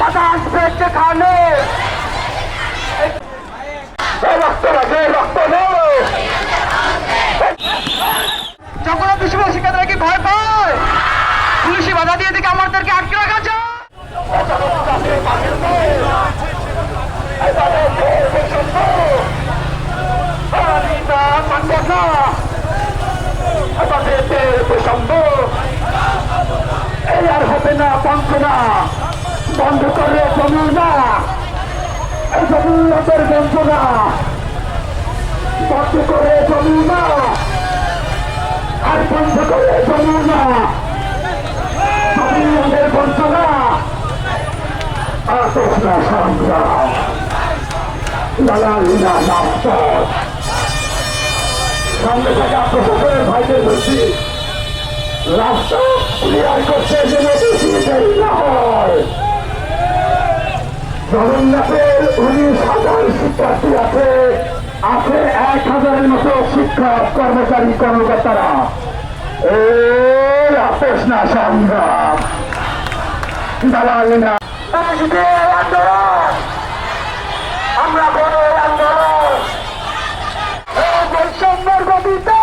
বাতাস পেয়েছে খানে রক্ত লাগে রক্ত যখন বিশ্ববিদ্যালয় শিক্ষার্থীরা কি ভয় পায়? পুলিশি বাধা দিয়ে দিকে আমাদেরকে আটকে আর না বন্ধ না। বন্ধ করে জমি না। এই জমিদের যন্ত্রণা বন্ধ করে জমি না। আর বন্ধ করে জমি না। বঞ্চনা আসোস না। থাকা প্রশাসনের ভাইদের বলছি কর্মচারী কর্মকর্তারা। এই আপোষ না সংগ্রাম। দালালি না। আমরা আন্দোলন। বৈষম্যের গতিতে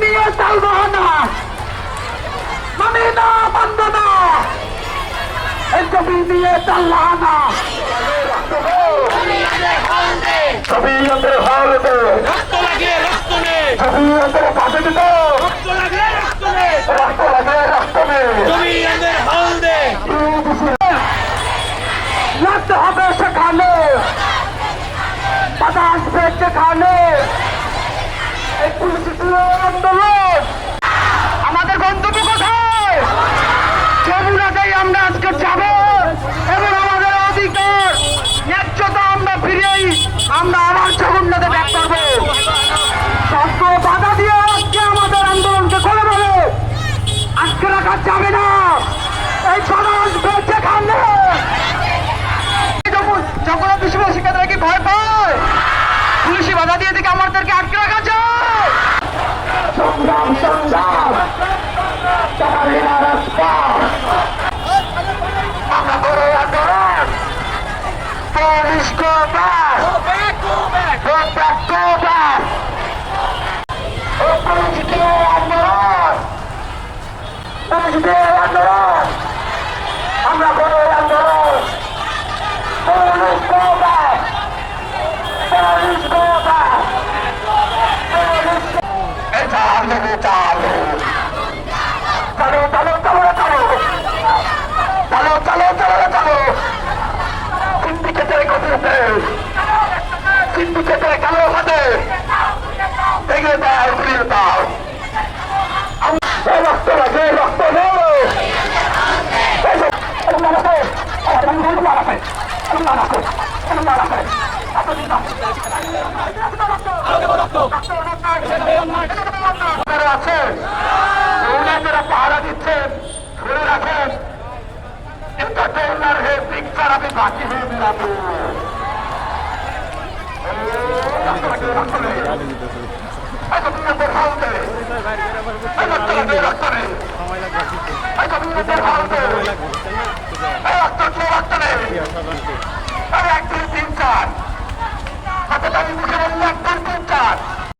নিয়ে চালবো না। মানি না মানব না। জমি নিয়ে চাল্লা না। জমিয়তের হল দে। রক্ত লাগে রক্ত নে। জমিয়তের কাছে দিত রক্ত লাগে রক্ত নে। রক্ত লাগে রক্ত নেই তুমি এদের হল দে। লাগতে হবে সেখানে। বাতাস পেয়েছে খানে। এই পুলিশ আন্দোলন Vamos Cuba! Vamos pra Cuba! O pão de queijo! Vamos ver! আছেন ওনারা পাহারা দিচ্ছেন ধরে রাখেন এন্টারটেইনার হে পিকচার আমি বাকি হয়ে বেরাবো এক তিন চার মুখে বললে এক দুই তিন God.